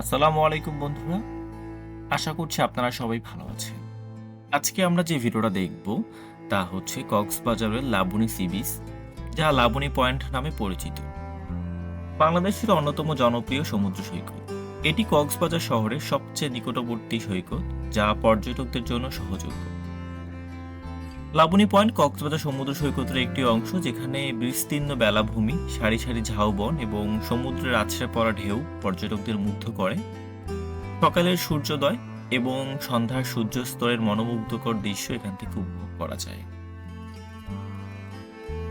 আসসালামু আলাইকুম বন্ধুরা। আশা করছি আপনারা সবাই ভালো আছেন। আজকে আমরা যে ভিডিওটা দেখব, তা হচ্ছে কক্সবাজারের লাবণী সি বিচ যা লাবণী পয়েন্ট নামে পরিচিত। বাংলাদেশের অন্যতম জনপ্রিয় সমুদ্র সৈকত। এটি কক্সবাজার শহরের সবচেয়ে নিকটবর্তী সৈকত, যা পর্যটকদের জন্য সহযোগ্য। লাবণী পয়েন্ট কক্সবাজার সমুদ্র সৈকতের একটি অংশ, যেখানে বিস্তীর্ণ বেলাভূমি, সারি সারি ঝাউবন এবং সমুদ্রের আছড়ে পড়া ঢেউ পর্যটকদের মুগ্ধ করে। সকালের সূর্যোদয় এবং সন্ধ্যার সূর্যাস্তরের মনোমুগ্ধকর দৃশ্য এখান থেকে উপভোগ করা যায়।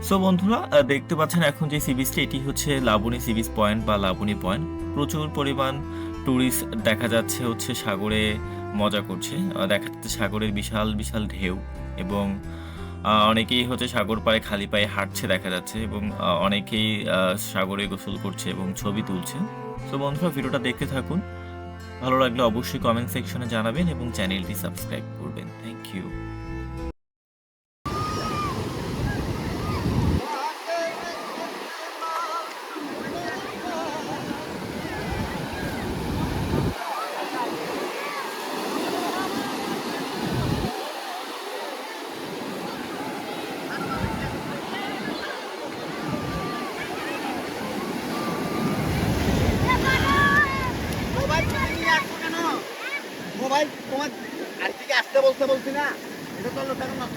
সো বন্ধুরা দেখতে পাচ্ছেন এখন যে সি এটি হচ্ছে লাবণী সি পয়েন্ট বা লাবণী পয়েন্ট। প্রচুর পরিমাণ ট্যুরিস্ট দেখা যাচ্ছে হচ্ছে সাগরে মজা করছে। দেখা যাচ্ছে সাগরের বিশাল বিশাল ঢেউ এবং অনেকেই হচ্ছে সাগর পাড়ে খালি পায়ে হাঁটছে দেখা যাচ্ছে এবং অনেকেই সাগরে গোসল করছে এবং ছবি তুলছে। তো বন্ধুরা, ভিডিওটা দেখতে থাকুন। ভালো লাগলে অবশ্যই কমেন্ট সেকশনে জানাবেন এবং চ্যানেলটি সাবস্ক্রাইব করবেন। থ্যাংক ইউ থেকে আসতে বলতে বলছি না। এটা তো লোকের নষ্ট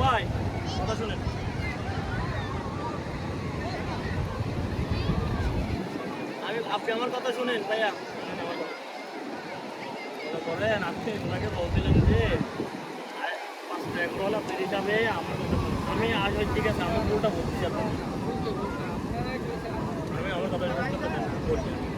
ভাই, কথা শুনেন। আমি, আপনি আমার কথা শুনেন, ভাইয়া। আমার বলেন, আপনি ওনাকে বলছিলেন যে আপনার হিসাবে আমার কথা আমি, আজ ঠিক আছে, আমি পুরোটা বলছি আপনাকে। আমি আমার কথা।